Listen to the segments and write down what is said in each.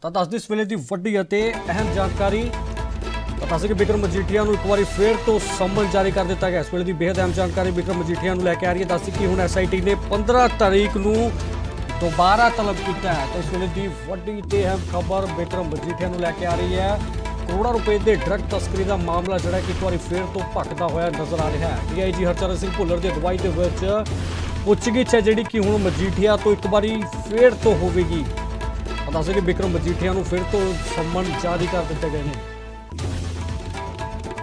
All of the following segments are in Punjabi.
ਤਾਂ ਦੱਸ ਇਸ ਵੇਲੇ ਦੀ ਵੱਡੀ ਅਤੇ ਅਹਿਮ ਜਾਣਕਾਰੀ। ਤਾਂ ਦੱਸ ਕਿ ਬਿਕਰਮ ਮਜੀਠੀਆ ਨੂੰ ਇੱਕ ਵਾਰੀ ਫੇਰ ਤੋਂ ਸੰਮਨ ਜਾਰੀ ਕਰ ਦਿੱਤਾ ਗਿਆ। ਇਸ ਵੇਲੇ ਦੀ ਬੇहद ਅਹਿਮ ਜਾਣਕਾਰੀ ਬਿਕਰਮ ਮਜੀਠੀਆ ਨੂੰ ਲੈ ਕੇ ਆ ਰਹੀ ਹੈ। ਦੱਸ ਕਿ ਹੁਣ ਐਸਆਈਟੀ ਨੇ 15 ਤਾਰੀਖ ਨੂੰ ਦੁਬਾਰਾ ਤਲਬ ਕੀਤਾ ਹੈ। ਤਾਂ ਇਸ ਵੇਲੇ ਦੀ ਵੱਡੀ ਤੇ ਅਹਿਮ ਖਬਰ ਬਿਕਰਮ ਮਜੀਠੀਆ ਨੂੰ ਲੈ ਕੇ ਆ ਰਹੀ ਹੈ। ਕਰੋੜਾਂ ਰੁਪਏ ਦੇ ਡਰੱਗ ਤਸਕਰੀ ਦਾ ਮਾਮਲਾ ਜਿਹੜਾ ਕਿ ਇੱਕ ਵਾਰੀ ਫੇਰ ਤੋਂ ਭਖਦਾ ਹੋਇਆ ਨਜ਼ਰ ਆ ਰਿਹਾ ਹੈ। ਡੀਆਈਜੀ ਹਰਚਰਨ ਸਿੰਘ ਭੁੱਲਰ ਦੀ ਅਗਵਾਈ ਦੇ ਵਿੱਚ ਪੁੱਛਗਿੱਛ ਹੈ ਜਿਹੜੀ ਕਿ ਹੁਣ ਮਜੀਠੀਆ ਤੋਂ ਇੱਕ ਵਾਰੀ ਫੇਰ ਤੋਂ ਹੋਵੇਗੀ। ਤਾਂ ਦੱਸ ਕਿ ਵਿਕਰਮ ਮਜੀਠੀਆ ਨੂੰ ਫਿਰ ਤੋਂ ਸੰਮਨ ਜਾਰੀ ਕਰ ਦਿੱਤੇ ਗਏ ਨੇ।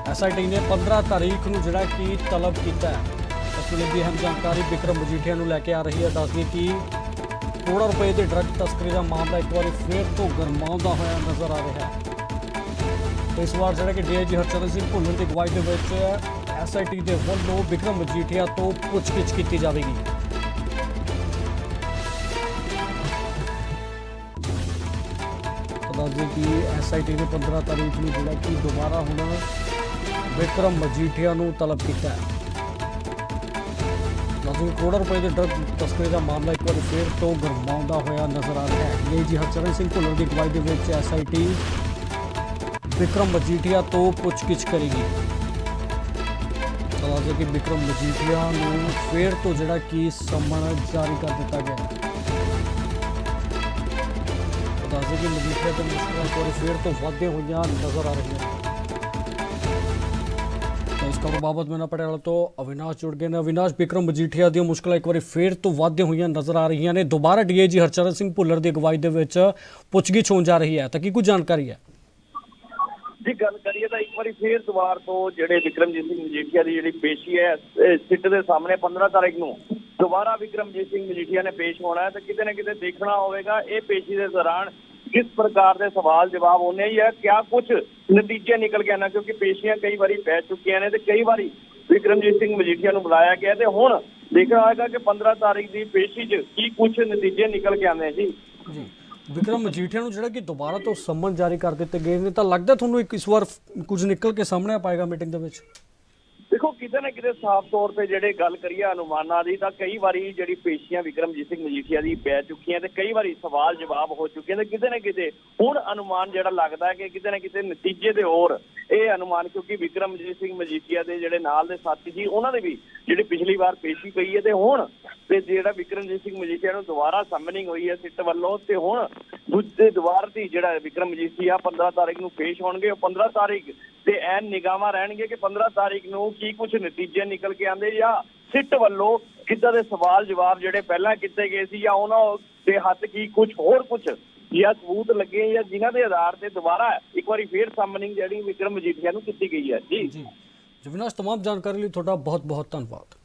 ਐਸਆਈਟੀ ਨੇ 15 ਤਾਰੀਖ ਨੂੰ ਜਿਹੜਾ ਕਿ ਤਲਬ ਕੀਤਾ ਹੈ। ਇਸ ਦੀ ਅਹਿਮ ਜਾਣਕਾਰੀ ਵਿਕਰਮ ਮਜੀਠੀਆ ਨੂੰ ਲੈ ਕੇ ਆ ਰਹੀ ਹੈ। ਦੱਸਦੀ ਕਿ ਕਰੋੜਾਂ ਰੁਪਏ ਦੇ ਡਰੱਗ ਤਸਕਰੀ ਦਾ ਮਾਮਲਾ ਇੱਕ ਵਾਰੀ ਫਿਰ ਤੋਂ ਗਰਮਾਉਂਦਾ ਹੋਇਆ ਨਜ਼ਰ ਆ ਰਿਹਾ ਹੈ। ਇਸ ਵਾਰ ਜਿਹੜਾ ਕਿ ਡੀਆਈਜੀ ਹਰਚਰਨ ਸਿੰਘ ਭੁੱਲਰ ਦੀ ਅਗਵਾਈ ਦੇ ਵਿੱਚ ਐਸਆਈਟੀ ਦੇ ਵੱਲੋਂ ਵਿਕਰਮ ਮਜੀਠੀਆ ਤੋਂ ਪੁੱਛਗਿੱਛ ਕੀਤੀ ਜਾਵੇਗੀ। ਦੱਸ ਦਈਏ ਕਿ ਐਸਆਈਟੀ ਨੇ 15 ਤਾਰੀਖ ਨੂੰ ਜਿਹੜਾ ਕਿ ਦੁਬਾਰਾ ਹੁਣ ਵਿਕਰਮ ਮਜੀਠੀਆ ਨੂੰ ਤਲਬ ਕੀਤਾ ਹੈ। ਜਦੋਂ ਕਰੋੜਾਂ ਰੁਪਏ ਦੇ ਡਰਗ ਤਸਕਰੀ ਦਾ ਮਾਮਲਾ ਇੱਕ ਵਾਰ ਫੇਰ ਤੋਂ ਗਰਮਾਉਂਦਾ ਹੋਇਆ ਨਜ਼ਰ ਆ ਰਿਹਾ ਹੈ। ਇਹ ਜੀ ਹਰਚਰਨ ਸਿੰਘ ਭੁੱਲਰ ਦੀ ਅਗਵਾਈ ਦੇ ਵਿੱਚ ਐਸਆਈਟੀ ਵਿਕਰਮ ਮਜੀਠੀਆ ਤੋਂ ਪੁੱਛਗਿੱਛ ਕਰੇਗੀ। ਤਾਂ ਦੱਸ ਦਈਏ ਕਿ ਵਿਕਰਮ ਮਜੀਠੀਆ ਨੂੰ ਫੇਰ ਤੋਂ ਜਿਹੜਾ ਕਿ ਸਮਨ ਜਾਰੀ ਕਰ ਦਿੱਤਾ ਗਿਆ ਹੈ। ਦੱਸ ਦਈਏ ਕਿ ਮਜੀਠੀਆ ਦੇ ਮੁਸ਼ਕਲਾਂ ਇੱਕ ਫੇਰ ਤੋਂ ਵਾਧੇ ਹੋਈਆਂ ਨਜ਼ਰ ਆ ਰਹੀਆਂ ਇਸ ਖਬਰ ਬਾਬਤ ਮੈਨਾਂ ਪਟਿਆਲਾ ਤੋਂ ਅਵਿਨਾਸ਼ ਜੁੜ ਗਏ ਨੇ। ਅਵਿਨਾਸ਼ ਵਿਕਰਮ ਮਜੀਠੀਆ ਦੀਆਂ ਮੁਸ਼ਕਲਾਂ ਇੱਕ ਵਾਰੀ ਫੇਰ ਤੋਂ ਵਾਧੇ ਹੋਈਆਂ ਨਜ਼ਰ ਆ ਰਹੀਆਂ ਨੇ। ਦੁਬਾਰਾ ਡੀਏਜੀ ਹਰਚਰਨ ਸਿੰਘ ਭੁੱਲਰ ਦੀ ਅਗਵਾਈ ਦੇ ਵਿੱਚ ਪੁੱਛਗਿੱਛ ਹੋਣ ਜਾ ਰਹੀ ਹੈ। ਤਾਂ ਕੀ ਕੁਝ ਜਾਣਕਾਰੀ ਹੈ? ਜੀ, ਗੱਲ ਕਰੀਏ ਤਾਂ ਇੱਕ ਵਾਰੀ ਫੇਰ ਦੁਬਾਰ ਤੋਂ ਜਿਹੜੇ ਵਿਕਰਮਜੀਤ ਸਿੰਘ ਮਜੀਠੀਆ ਦੀ ਜਿਹੜੀ ਪੇਸ਼ੀ ਹੈ, ਇਹ ਸਿੱਟ ਦੇ ਸਾਹਮਣੇ 15 ਤਾਰੀਖ ਨੂੰ ਦੁਬਾਰਾ ਵਿਕਰਮਜੀਤ ਸਿੰਘ ਮਜੀਠੀਆ ਨੇ ਪੇਸ਼ ਹੋਣਾ ਹੈ ਤੇ ਕਿਤੇ ਨਾ ਕਿਤੇ ਦੇਖਣਾ ਹੋਵੇਗਾ ਇਹ ਪੇਸ਼ੀ ਦੇ ਦੌਰਾਨ ਕਿਸ ਪ੍ਰਕਾਰ ਦੇ ਸਵਾਲ ਜਵਾਬ ਹੋਣੇ ਹੀ ਹੈ ਕਿਆ ਕੁਝ ਨਤੀਜੇ ਨਿਕਲ ਕੇ ਆਣਾ ਕਿਉਂਕਿ ਪੇਸ਼ੀਆਂ ਕਈ ਵਾਰੀ ਪੈ ਚੁੱਕੀਆਂ ਨੇ ਤੇ ਕਈ ਵਾਰੀ ਵਿਕਰਮਜੀਤ ਸਿੰਘ ਮਜੀਠੀਆ ਨੂੰ ਬੁਲਾਇਆ ਗਿਆ ਤੇ ਹੁਣ ਦੇਖਣਾ ਹੋਏਗਾ ਕਿ 15 ਤਾਰੀਖ ਦੀ ਪੇਸ਼ੀ 'ਚ ਕੀ ਕੁਝ ਨਤੀਜੇ ਨਿਕਲ ਕੇ ਆਉਂਦੇ ਜੀ। ਜੀ। ਵਿਕਰਮ ਮਜੀਠੀਆ ਨੂੰ ਜਿਹੜਾ ਕਿ ਦੁਬਾਰਾ ਤੋਂ ਸੰਮਨ ਜਾਰੀ ਕਰ ਦਿੱਤੇ ਗਏ ਨੇ, ਤਾਂ ਲੱਗਦਾ ਤੁਹਾਨੂੰ ਇੱਕ ਇਸ ਵਾਰ ਕੁਝ ਨਿਕਲ ਕੇ ਸਾਹਮਣੇ ਆ ਪਾਏਗਾ ਮੀਟਿੰਗ ਦੇ ਵਿੱਚ? ਦੇਖੋ, ਕਿਤੇ ਨਾ ਕਿਤੇ ਸਾਫ਼ ਤੌਰ ਤੇ ਜਿਹੜੇ ਗੱਲ ਕਰੀਏ ਅਨੁਮਾਨਾਂ ਦੀ, ਤਾਂ ਕਈ ਵਾਰੀ ਜਿਹੜੀ ਪੇਸ਼ੀਆਂ ਵਿਕਰਮਜੀਤ ਸਿੰਘ ਮਜੀਠੀਆ ਦੀ ਪੈ ਚੁੱਕੀਆਂ ਤੇ ਕਈ ਵਾਰੀ ਸਵਾਲ ਜਵਾਬ ਹੋ ਚੁੱਕੇ ਨੇ। ਕਿਤੇ ਨਾ ਕਿਤੇ ਹੁਣ ਅਨੁਮਾਨ ਜਿਹੜਾ ਲੱਗਦਾ ਕਿ ਕਿਤੇ ਨਾ ਕਿਤੇ ਨਤੀਜੇ ਦੇ ਹੋਰ ਇਹ ਅਨੁਮਾਨ, ਕਿਉਂਕਿ ਵਿਕਰਮਜੀਤ ਸਿੰਘ ਮਜੀਠੀਆ ਦੇ ਜਿਹੜੇ ਨਾਲ ਦੇ ਸਾਥੀ ਸੀ, ਉਹਨਾਂ ਦੇ ਵੀ ਜਿਹੜੀ ਪਿਛਲੀ ਵਾਰ ਪੇਸ਼ੀ ਪਈ ਹੈ ਤੇ ਹੁਣ ਤੇ ਜਿਹੜਾ ਵਿਕਰਮਜੀਤ ਸਿੰਘ ਮਜੀਠੀਆ ਨੂੰ ਦੁਬਾਰਾ ਸਮਨਿੰਗ ਹੋਈ ਹੈ ਸਿੱਟ ਵੱਲੋਂ ਤੇ ਹੁਣ ਦੂਜੇ ਦੁਆਰ ਦੀ ਜਿਹੜਾ ਵਿਕਰਮ ਮਜੀਠੀਆ 15 ਤਾਰੀਖ ਨੂੰ ਪੇਸ਼ ਹੋਣਗੇ। ਉਹ 15 ਤਾਰੀਖ ਤੇ ਐਨ ਨਿਗਾਹਾਂ ਰਹਿਣਗੇ ਕਿ 15 ਤਾਰੀਖ ਨੂੰ ਕੀ ਕੁਝ ਨਤੀਜੇ ਨਿਕਲ ਕੇ ਆਉਂਦੇ ਜਾਂ ਸਿੱਟ ਵੱਲੋਂ ਕਿੱਦਾਂ ਦੇ ਸਵਾਲ ਜਵਾਬ ਜਿਹੜੇ ਪਹਿਲਾਂ ਕੀਤੇ ਗਏ ਸੀ ਜਾਂ ਉਹਨਾਂ ਦੇ ਹੱਥ ਕੀ ਕੁਝ ਹੋਰ ਕੁਝ ਜਾਂ ਸਬੂਤ ਲੱਗੇ ਜਾਂ ਜਿਨ੍ਹਾਂ ਦੇ ਆਧਾਰ ਤੇ ਦੁਬਾਰਾ ਇੱਕ ਵਾਰੀ ਫੇਰ ਸਮਨਿੰਗ ਜਿਹੜੀ ਵਿਕਰਮ ਮਜੀਠੀਆ ਨੂੰ ਕੀਤੀ ਗਈ ਹੈ ਜੀ ਜੀ ਅਵਿਨਾਸ਼ तमाम ਜਾਣਕਾਰੀ ਲਈ ਤੁਹਾਡਾ ਬਹੁਤ ਬਹੁਤ ਧੰਨਵਾਦ